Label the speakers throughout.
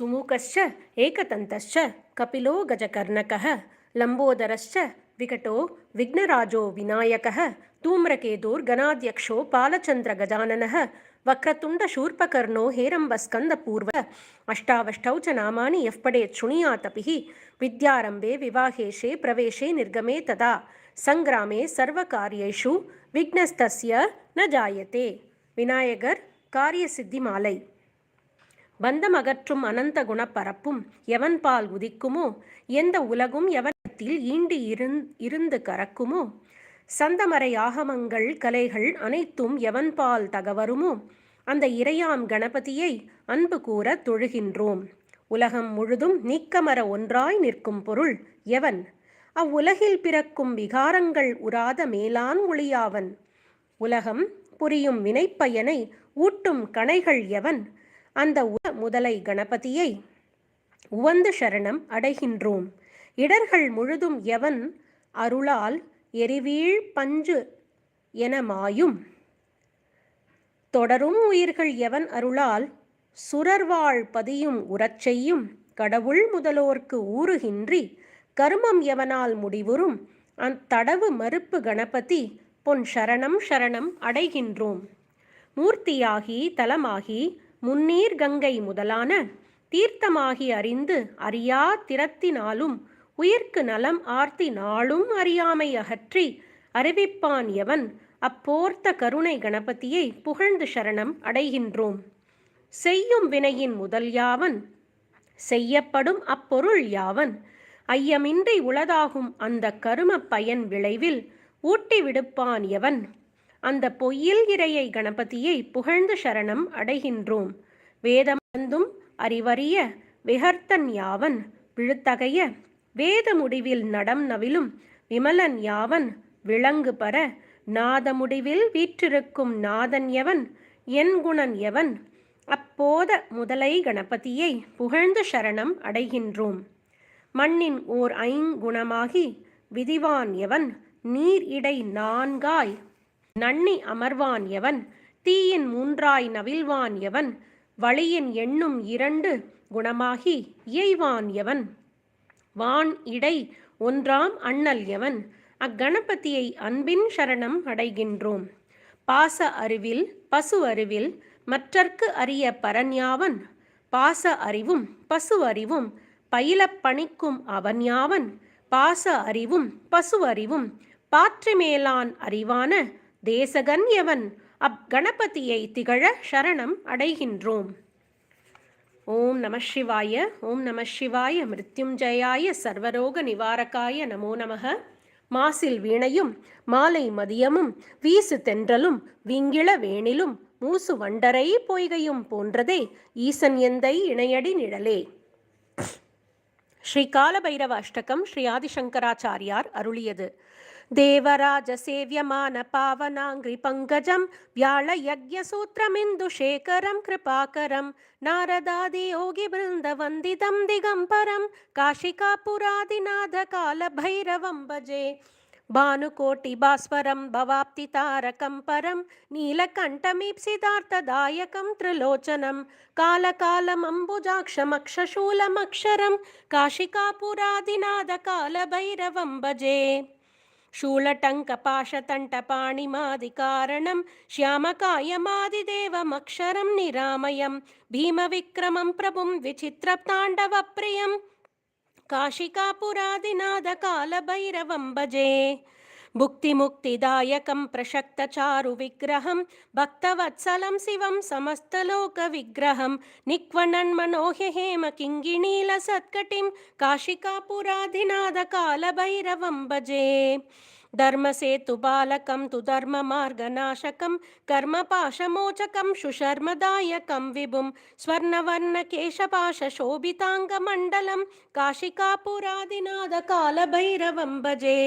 Speaker 1: சுமூகஸ்ச ஏகதந்தஸ்ச கபிலோ கஜகர்ணக லம்போதரஸ்ச விகட்டோ விக்னராஜோ விநாயக தூம்ரகேதோர்கணாத்யக்ஷோ பாலச்சந்திர கஜானன வக்ரதுண்ட शूर्पकर्णो हेरम्बस्कन्दपूर्व अष्टावष्टौ च नामानि यः पडेत् शुणुयातपिः विद्यारम्भे विवाहेशे प्रवेशे निर्गमे तदा सङ्ग्रामे सर्वकार्येषु विघ्नस्तस्य न जायते विनायगर् कार्यसिद्धिमालै பந்தமகற்றும் அனந்த குணப்பரப்பும் எவன் பால் உதிக்குமோ எந்த உலகும் எவனத்தில் ஈண்டு இருந்து கறக்குமோ சந்தமறை ஆகமங்கள் கலைகள் அனைத்தும் எவன்பால் தகவருமோ அந்த இறையாம் கணபதியை அன்பு கூற தொழுகின்றோம் உலகம் முழுதும் நீக்கமர ஒன்றாய் நிற்கும் பொருள் எவன் அவ்வுலகில் பிறக்கும் விகாரங்கள் உராத மேலான் ஒளியாவன் உலகம் புரியும் வினைப்பயனை ஊட்டும் கணைகள் எவன் அந்த முதலை கணபதியை உவந்து சரணம் அடைகின்றோம் இடர்கள் முழுதும் எவன் அருளால் எரிவீழ் பஞ்சு என மாயும் தொடரும் உயிர்கள் எவன் அருளால் சுரர்வாழ் பதியும் உரச்செய்யும் கடவுள் முதலோர்க்கு ஊறுகின்றி கருமம் எவனால் முடிவுறும் அத்தடவு மறுப்பு கணபதி பொன் சரணம் சரணம் அடைகின்றோம் மூர்த்தியாகி தலமாகி முன்னீர் கங்கை முதலான தீர்த்தமாகி அறிந்து அறியா திறத்தினாலும் உயிர்க்கு நலம் ஆர்த்தி நாளும் அறியாமை அகற்றி அறிவிப்பான் எவன் அப்போர்த்த கருணை கணபதியை புகழ்ந்து சரணம் அடைகின்றோம் செய்யும் வினையின் முதல் யாவன் செய்யப்படும் அப்பொருள் யாவன் ஐயமின்றி உளதாகும் அந்த கரும பயன் விளைவில் ஊட்டி விடுப்பான் எவன் அந்த பொய்யில் இறையை கணபதியை புகழ்ந்து சரணம் அடைகின்றோம் வேதமந்தும் அறிவறிய விகர்த்தன் யாவன் விழுத்தகைய வேத முடிவில் நடம் நவிலும் விமலன் யாவன் விளங்கு பர நாத முடிவில் வீற்றிருக்கும் நாதன் எவன் என் குணன் எவன் அப்போத முதலை கணபதியை புகழ்ந்து சரணம் அடைகின்றோம் மண்ணின் ஓர் ஐங்குணமாகி விதிவான் எவன் நீர் இடை நான்காய் நன்னி அமர்வான் எவன் தீயின் மூன்றாய் நவில்வான் எவன் வழியின் எண்ணும் இரண்டு குணமாகி இயைவான் எவன் வான் இடை ஒன்றாம் அண்ணல் எவன் அக்கணபதியை அன்பின் சரணம் அடைகின்றோம் பாச அறிவில் பசு அறிவில் மற்றற்கு அறிய பரன்யாவன் பாச அறிவும் பசு அறிவும் பயில பணிக்கும் யாவன் பாச அறிவும் பசு அறிவும் பாற்று மேலான் அறிவான தேசகன் எவன் அப் கணபதியை திகழ சரணம் அடைகின்றோம் ஓம் நம சிவாய ஓம் நம சிவாய மிருத்யுஞ்சயாய சர்வரோக நிவாரகாய நமோ நமக மாசில் வீணையும் மாலை மதியமும் வீசு தென்றலும் விங்கிள வேணிலும் மூசு வண்டரை பொய்கையும் போன்றதே ஈசன் எந்தை இணையடி நிழலே ஸ்ரீ காலபைரவ அஷ்டகம் ஸ்ரீ ஆதிசங்கராச்சாரியார் அருளியது देवराजसेव्यमानपावनाङ्घ्रिपङ्कजं व्याळयज्ञसूत्रमिन्दुशेखरं कृपाकरं नारदादियोगिवृन्दवन्दितं दिगम्बरं काशिकापुरादिनाथकालभैरवं भजे भानुकोटिभास्वरं भवाप्तितारकं परं नीलकण्ठमीप्सितार्थदायकं त्रिलोचनं कालकालमम्बुजाक्षमक्षशूलमक्षरं काशिकापुरादिनाथकालभैरवं भजे शूलटङ्कपाशतण्टपाणिमादिकारणं श्यामकायमादिदेवमक्षरं निरामयं भीमविक्रमं प्रभुं विचित्रताण्डवप्रियं काशिकापुरादिनादकालभैरवं भजे भुक्तिमुक्तिदायकं प्रशक्तचारुविग्रहं भक्तवत्सलं शिवं समस्तलोकविग्रहं निक्वणन्मनोह्यहेम किङ्गिणीलसत्कटिं काशिकापुराधिनादकालभैरवं भजे धर्मसेतुबालकं तु धर्ममार्गनाशकं कर्मपाशमोचकं सुशर्मदायकं विभुं स्वर्णवर्णकेशपाशशोभिताङ्गमण्डलं काशिकापुरादिनादकालभैरवं भजे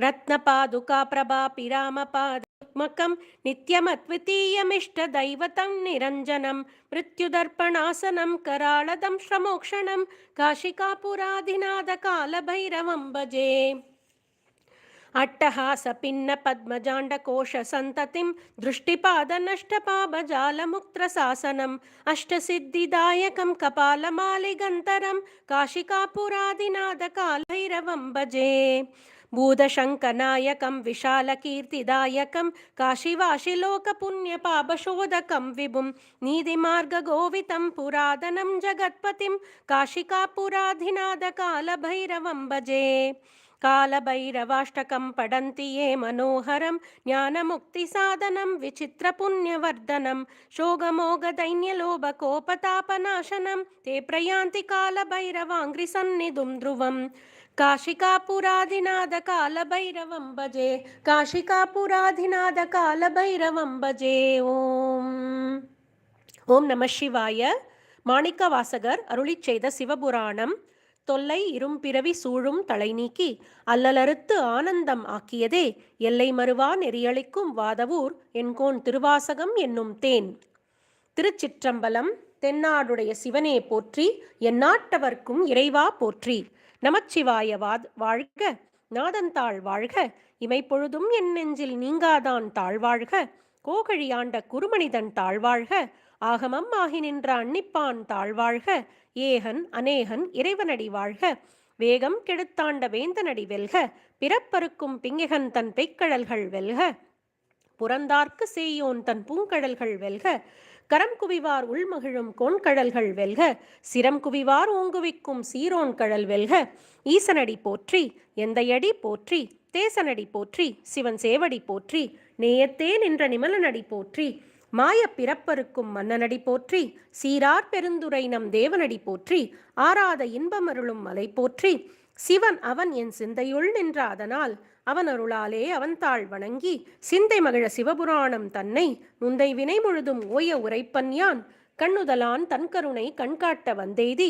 Speaker 1: रत्नपादुकाप्रभापिरामपादमकं नित्यमद्वितीयमिष्टदैवतं निरञ्जनं मृत्युदर्पणासनं कराळदं श्रमोक्षणं काशिकापुराधिनादकालभैरवं भजे अट्टहासपिन्नपद्मजाण्डकोशसन्ततिं दृष्टिपादनष्टपापजालमुक्त्रशासनम् अष्टसिद्धिदायकं कपालमालिगन्तरं काशिकापुरादिनादकालभैरवं भजे భూతశంకనాయకం విశాలకీర్తిదాయకం కాశీవాశిలోకపుణ్యపాపశోధకం విభుం నీతిమార్గగోవితం పురాతనం జగత్పతిం కాళభైరవం భజే కాలభైరవాష్టకం పడంతి ఏ మనోహరం జ్ఞానముక్తిసాధనం విచిత్రపుణ్యవర్ధనం శోగమోగదైన్యలోభకోపతాపనాశనం తే ప్రయాంతి కాలభైరవాంగ్రిసన్నిధుం ధ్రువం काशिकापुराधिनाद कालभैरवं பஜே काशिकापुराधिनाद कालभैरवं பஜே ஓம் ஓம் நம சிவாய மாணிக்க வாசகர் அருளி செய்த சிவபுராணம் தொல்லை இரும்பிறவி சூழும் தலை நீக்கி அல்லலறுத்து ஆனந்தம் ஆக்கியதே எல்லை மறுவா நெறியளிக்கும் வாதவூர் என்கோன் திருவாசகம் என்னும் தேன் திருச்சிற்றம்பலம் தென்னாடுடைய சிவனே போற்றி எந்நாட்டவர்க்கும் இறைவா போற்றி நமச்சிவாய வாத் வாழ்க நாதந்தாள் வாழ்க இமைப்பொழுதும் என் நெஞ்சில் நீங்காதான் தாழ்வாழ்க கோகழியாண்ட குருமனிதன் தாழ்வாழ்க ஆகமம் ஆகி நின்ற அன்னிப்பான் தாழ்வாழ்க ஏகன் அநேகன் இறைவனடி வாழ்க வேகம் கெடுத்தாண்ட வேந்தனடி வெல்க பிறப்பருக்கும் பிங்ககன் தன் பெய்க்கடல்கள் வெல்க புறந்தார்க்கு செய்யோன் தன் பூங்கடல்கள் வெல்க கரம் குவிவார் உள்மகிழும் கோண்கடல்கள் வெல்க சிரம் குவிவார் ஓங்குவிக்கும் சீரோன் கடல் வெல்க ஈசனடி போற்றி எந்தையடி போற்றி தேசனடி போற்றி சிவன் சேவடி போற்றி நேயத்தே நின்ற நிமலனடி போற்றி மாய பிறப்பருக்கும் மன்னனடி போற்றி சீரார் பெருந்துரை நம் தேவனடி போற்றி ஆராத இன்பமருளும் மலை போற்றி சிவன் அவன் என் சிந்தையுள் நின்ற அதனால் அவன் அருளாலே அவன் தாழ் வணங்கி சிந்தை மகிழ சிவபுராணம் தன்னை முந்தை வினை முழுதும் ஓய உரைப்பன்யான் கண்ணுதலான் தன் கருணை கண்காட்ட வந்தேதி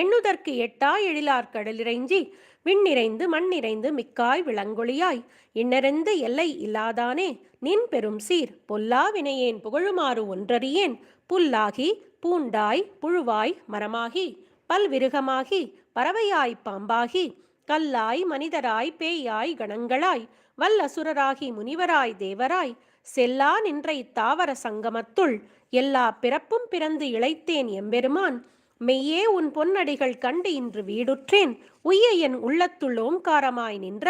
Speaker 1: எண்ணுதற்கு எட்டாய் எழிலார் கடலிறைஞ்சி விண்ணிறைந்து மண்ணிறைந்து மிக்காய் விளங்கொழியாய் இன்னிறந்து எல்லை இல்லாதானே நின் பெரும் சீர் பொல்லா வினையேன் புகழுமாறு ஒன்றறியேன் புல்லாகி பூண்டாய் புழுவாய் மரமாகி பல்விருகமாகி பறவையாய் பாம்பாகி கல்லாய் மனிதராய் பேயாய் கணங்களாய் வல்லசுரராகி முனிவராய் தேவராய் செல்லா நின்ற இத்தாவர சங்கமத்துள் எல்லா பிறப்பும் பிறந்து இழைத்தேன் எம்பெருமான் மெய்யே உன் பொன்னடிகள் கண்டு இன்று வீடுற்றேன் உய்ய என் உள்ளத்துள் ஓங்காரமாய் நின்ற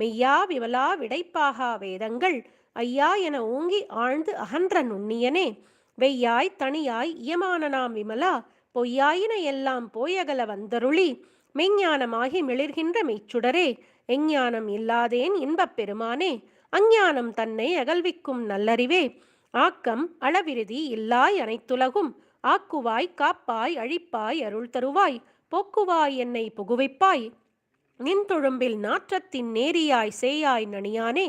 Speaker 1: மெய்யா விவலா விடைப்பாகா வேதங்கள் ஐயா என ஓங்கி ஆழ்ந்து அகன்ற நுண்ணியனே வெய்யாய் தனியாய் இயமான நாம் விமலா பொய்யாயின எல்லாம் போயகல வந்தருளி மெஞ்ஞானமாகி மிளிர்கின்ற மெய்ச்சுடரே எஞ்ஞானம் இல்லாதேன் இன்பப் பெருமானே அஞ்ஞானம் தன்னை அகழ்விக்கும் நல்லறிவே ஆக்கம் அளவிருதி இல்லாய் அனைத்துலகும் ஆக்குவாய் காப்பாய் அழிப்பாய் அருள் தருவாய் போக்குவாய் என்னை புகுவிப்பாய் நின் தொழும்பில் நாற்றத்தின் நேரியாய் சேயாய் நனியானே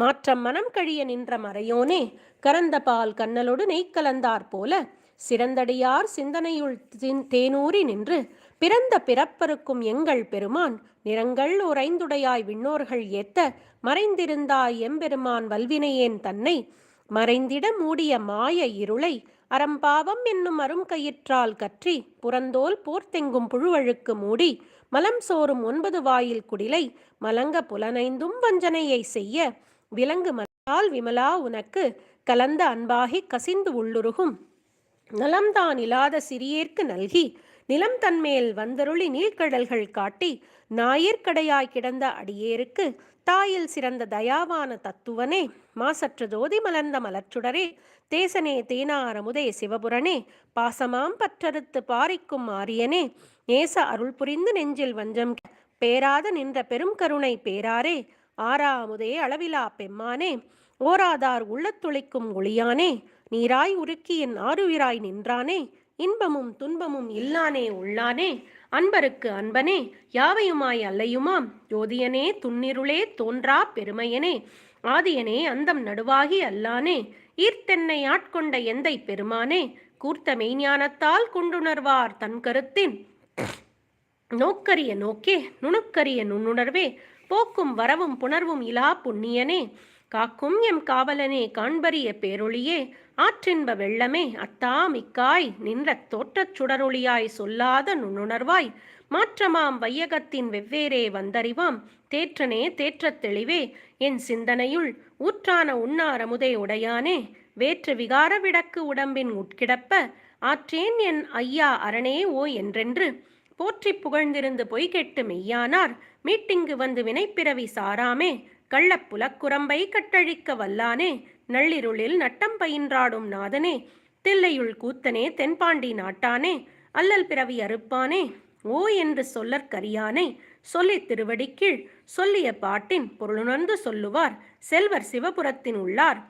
Speaker 1: மாற்றம் மனம் கழிய நின்ற மறையோனே கரந்த பால் கண்ணலோடு நெய்க்கலந்தார் போல சிறந்தடியார் சிந்தனையுள் தேனூறி நின்று பிறந்த பிறப்பருக்கும் எங்கள் பெருமான் நிறங்கள் உறைந்துடையாய் விண்ணோர்கள் ஏத்த மறைந்திருந்தாய் எம்பெருமான் வல்வினையேன் தன்னை மறைந்திட மூடிய மாய இருளை அறம்பாவம் என்னும் அரும் கயிற்றால் கற்றி புறந்தோல் போர்த்தெங்கும் புழுவழுக்கு மூடி மலம் சோறும் ஒன்பது வாயில் குடிலை மலங்க புலனைந்தும் வஞ்சனையை செய்ய விலங்கு மலால் விமலா உனக்கு கலந்த அன்பாகி கசிந்து உள்ளுருகும் நலம்தான் இல்லாத சிறியேற்கு நல்கி நிலம் தன்மேல் வந்தருளி நீழ்கடல்கள் காட்டி நாயிற்கடையாய் கிடந்த அடியேருக்கு தாயில் சிறந்த தயாவான தத்துவனே மாசற்ற ஜோதி மலர்ந்த மலர்ச்சுடரே தேசனே தேனாரமுதே சிவபுரனே பாசமாம் பற்றறுத்து பாரிக்கும் ஆரியனே நேச அருள் புரிந்து நெஞ்சில் வஞ்சம் பேராத நின்ற பெரும் கருணை பேராரே ஆறாமுதே அளவிலா பெம்மானே ஓராதார் உள்ளத்துளிக்கும் ஒளியானே நீராய் உருக்கியின் ஆறுவிராய் நின்றானே இன்பமும் துன்பமும் இல்லானே உள்ளானே அன்பருக்கு அன்பனே யாவையுமாய் அல்லையுமாம் ஜோதியனே துன்னிருளே தோன்றா பெருமையனே ஆதியனே அந்தம் நடுவாகி அல்லானே ஈர்த்தென்னை ஆட்கொண்ட எந்தை பெருமானே கூர்த்த மெய்ஞானத்தால் கொண்டுணர்வார் தன் கருத்தின் நோக்கரிய நோக்கே நுணுக்கரிய நுண்ணுணர்வே போக்கும் வரவும் புணர்வும் இலா புண்ணியனே காக்கும் எம் காவலனே காண்பரிய பேரொழியே ஆற்றின்ப வெள்ளமே அத்தா மிக்காய் நின்ற தோற்றச் சுடரொளியாய் சொல்லாத நுண்ணுணர்வாய் மாற்றமாம் வையகத்தின் வெவ்வேறே வந்தறிவாம் தேற்றனே தேற்றத் தெளிவே என் சிந்தனையுள் ஊற்றான உண்ணாரமுதே உடையானே வேற்று விகார விடக்கு உடம்பின் உட்கிடப்ப ஆற்றேன் என் ஐயா அரணே ஓ என்றென்று போற்றி புகழ்ந்திருந்து பொய் கெட்டு மெய்யானார் மீட்டிங்கு வந்து வினைப்பிறவி சாராமே கள்ளப்புலக்குரம்பை கட்டழிக்க வல்லானே நள்ளிருளில் நட்டம் பயின்றாடும் நாதனே தில்லையுள் கூத்தனே தென்பாண்டி நாட்டானே அல்லல் பிறவி அறுப்பானே ஓ என்று சொல்லற்கரியானை சொல்லி திருவடிக்கீழ் சொல்லிய பாட்டின் பொருளுணர்ந்து சொல்லுவார் செல்வர் சிவபுரத்தின் உள்ளார்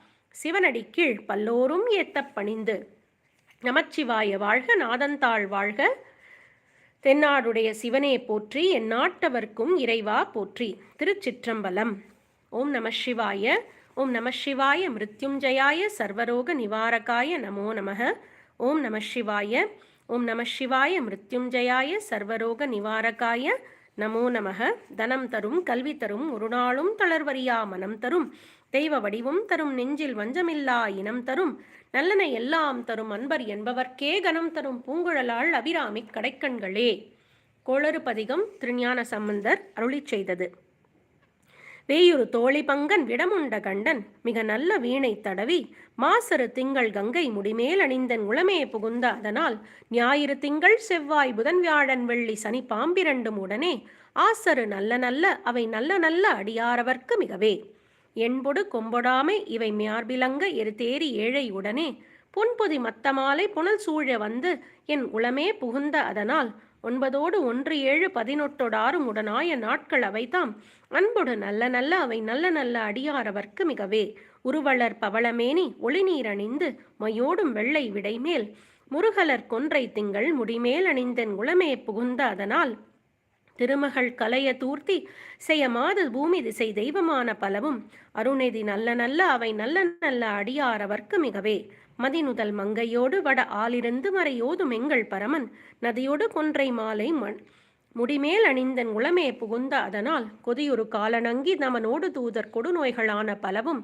Speaker 1: சிவனடி கீழ் பல்லோரும் ஏத்த பணிந்து நமச்சிவாய வாழ்க நாதந்தாள் வாழ்க தென்னாடுடைய சிவனே போற்றி என் நாட்டவர்க்கும் இறைவா போற்றி திருச்சிற்றம்பலம் ஓம் நம சிவாய ஓம் நம சிவாய மிருத்யுஞ்சயாய சர்வரோக நிவாரகாய நமோ நமக ஓம் நம சிவாய ஓம் நம சிவாய மிருத்யுஞ்சயாய சர்வரோக நிவாரகாய நமோ நமக தனம் தரும் கல்வி தரும் ஒரு நாளும் தளர்வரியா மனம் தரும் தெய்வ வடிவும் தரும் நெஞ்சில் வஞ்சமில்லா இனம் தரும் நல்லன எல்லாம் தரும் அன்பர் என்பவர்க்கே கனம் தரும் பூங்குழலாள் அபிராமி கடைக்கண்களே கோளறு பதிகம் திருஞான சம்பந்தர் அருளி செய்தது வேயுறு தோழி பங்கன் விடமுண்ட கண்டன் மிக நல்ல வீணை தடவி மாசரு திங்கள் கங்கை முடிமேல் அணிந்தன் உளமே புகுந்த அதனால் ஞாயிறு திங்கள் செவ்வாய் புதன் வியாழன் வெள்ளி சனி பாம்பிரண்டும் உடனே ஆசரு நல்ல நல்ல அவை நல்ல நல்ல அடியாரவர்க்கு மிகவே என்பொடு கொம்பொடாமை இவை மியார்பிலங்க தேறி ஏழை உடனே புன்பொதி மத்தமாலை புனல் சூழ வந்து என் உளமே புகுந்த அதனால் ஒன்பதோடு ஒன்று ஏழு பதினொட்டோடு உடனாய நாட்கள் அவைதாம் அன்போடு நல்ல நல்ல அவை நல்ல நல்ல அடியாரவர்க்கு மிகவே உருவளர் பவளமேனி ஒளிநீர் அணிந்து மையோடும் வெள்ளை விடைமேல் முருகலர் கொன்றை திங்கள் முடிமேல் அணிந்தன் உளமே புகுந்த அதனால் திருமகள் கலைய தூர்த்தி செய்யமாது பூமி திசை தெய்வமான பலவும் அருணிதி நல்ல நல்ல அவை நல்ல நல்ல அடியாரவர்க்கு மிகவே மதிநுதல் மங்கையோடு வட ஆளிருந்து மறையோதும் எங்கள் பரமன் நதியோடு கொன்றை மாலை மண் முடிமேல் அணிந்தன் உளமே புகுந்த அதனால் கொதியொரு காலநங்கி நமனோடு தூதர் கொடுநோய்களான பலவும்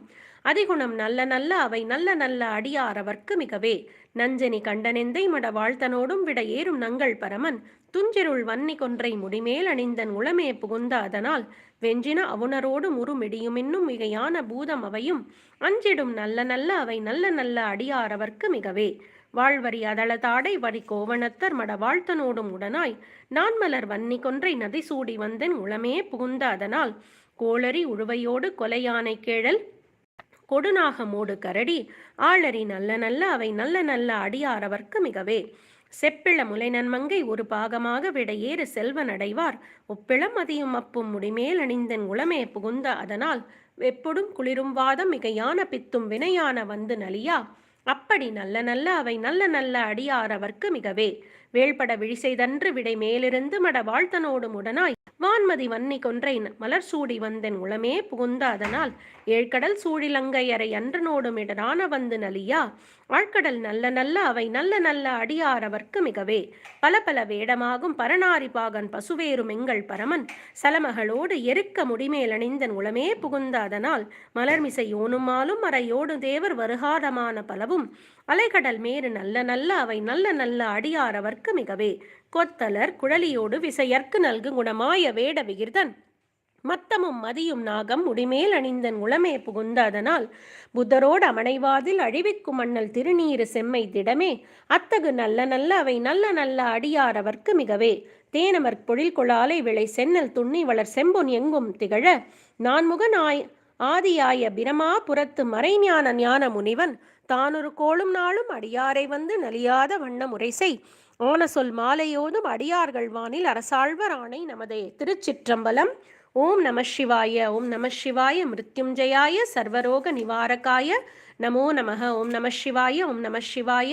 Speaker 1: அதிகுணம் நல்ல நல்ல அவை நல்ல நல்ல அடியாரவர்க்கு மிகவே நஞ்சனி கண்டனெந்தை மட வாழ்த்தனோடும் விட ஏறும் நங்கள் பரமன் துஞ்சிருள் வன்னி கொன்றை முடிமேல் அணிந்தன் உளமே புகுந்த அதனால் வென்றின அவுணரோடு முறுமிடியுமின்னும் மிகையான பூதம் அவையும் அஞ்சிடும் நல்ல நல்ல அவை நல்ல நல்ல அடியாரவர்க்கு மிகவே வாழ்வரி அதள தாடை வரி கோவணத்தர் மட வாழ்த்தனோடும் உடனாய் நான் மலர் வன்னி கொன்றை நதி சூடி வந்தன் உளமே புகுந்த அதனால் கோளரி உழுவையோடு கொலையானை கேழல் கொடுநாகமோடு கரடி ஆளரி நல்ல நல்ல அவை நல்ல நல்ல அடியாரவர்க்கு மிகவே செப்பிள முலைநன் மங்கை ஒரு பாகமாக விடையேறு செல்வனடைவார் ஒப்பிளம் அதியும் அப்பும் முடிமேல் அணிந்தன் உளமே புகுந்த அதனால் எப்பொடும் குளிரும் வாதம் மிகையான பித்தும் வினையான வந்து நலியா அப்படி நல்ல நல்ல அவை நல்ல நல்ல அடியாரவர்க்கு மிகவே வேள்பட விழிசெய்தன்று விடை மேலிருந்து மட வாழ்த்தனோடும் உடனாய் வான்மதி வன்னி கொன்றை மலர் சூடி வந்தன் உளமே புகுந்த அதனால் ஏழ்கடல் சூழிலங்கையரை அன்றனோடும் இடரான வந்து நலியா ஆழ்கடல் நல்ல நல்ல அவை நல்ல நல்ல அடியாரவர்க்கு மிகவே பல பல வேடமாகும் பரணாரி பாகன் எங்கள் பரமன் சலமகளோடு எருக்க முடிமேலணிந்தன் உளமே புகுந்த அதனால் மலர்மிசை யோனுமாலும் அறையோடு தேவர் வருகாதமான பலவும் அலைகடல் மேறு நல்ல நல்ல அவை நல்ல நல்ல அடியாரவர்க்கு மிகவே கொத்தலர் குழலியோடு விசையற்கு நல்கு குணமாய வேட விகிர்தன் மத்தமும் மதியும் நாகம் முடிமேல் அணிந்தன் உளமே புகுந்த அதனால் புத்தரோடு அமனைவாதில் அழிவிக்கும் மண்ணல் திருநீறு செம்மை திடமே அத்தகு நல்ல நல்ல அவை நல்ல நல்ல அடியார் அவர்க்கு மிகவே தேனமர் பொழில் கொளாலை விளை சென்னல் துண்ணி வளர் செம்பொன் எங்கும் திகழ நான்முகனாய் ஆதியாய பிரமா புறத்து மறைஞான ஞான முனிவன் தானொரு கோளும் நாளும் அடியாரை வந்து நலியாத வண்ண முறை செய் சொல் மாலையோதும் அடியார்கள் வானில் அரசாழ்வர் ஆணை நமதே திருச்சிற்றம்பலம் ஓம் நம சிவாய ஓம் நம சிவாய மிருத்யுஞ்சயாய சர்வரோக நிவாரகாய நமோ நமக ஓம் நம சிவாய ஓம் நம சிவாய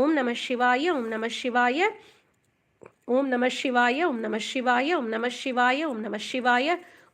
Speaker 1: ஓம் நம சிவாய ஓம் நம சிவாய ஓம் நம சிவாய ஓம் நம சிவாய ஓம் நம சிவாய ஓம் நம சிவாய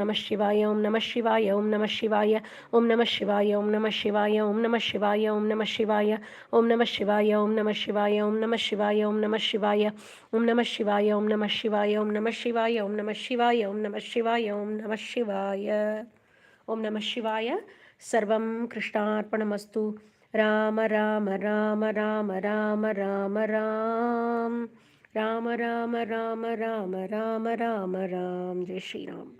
Speaker 1: नमः शिवाय ओम नम शिवाय ओम नम शिवाय ओम नम शिवाय ओम नम शिवाय ओम नम शिवाय ओम नम शिवाय ओम नम शिवाय ओम नम शिवाय ओम नम शिवाय ओम नम शिवाय ओम नम शिवाय ओम नम शिवाय ओम नम शिवाय ओम नम शिवाय ओम नम शिवाय ओम नम शिवाय ओम नम शिवाय सर्वं कृष्णार्पणमस्तु राम राम राम राम राम राम राम राम राम राम राम राम राम राम जय श्री राम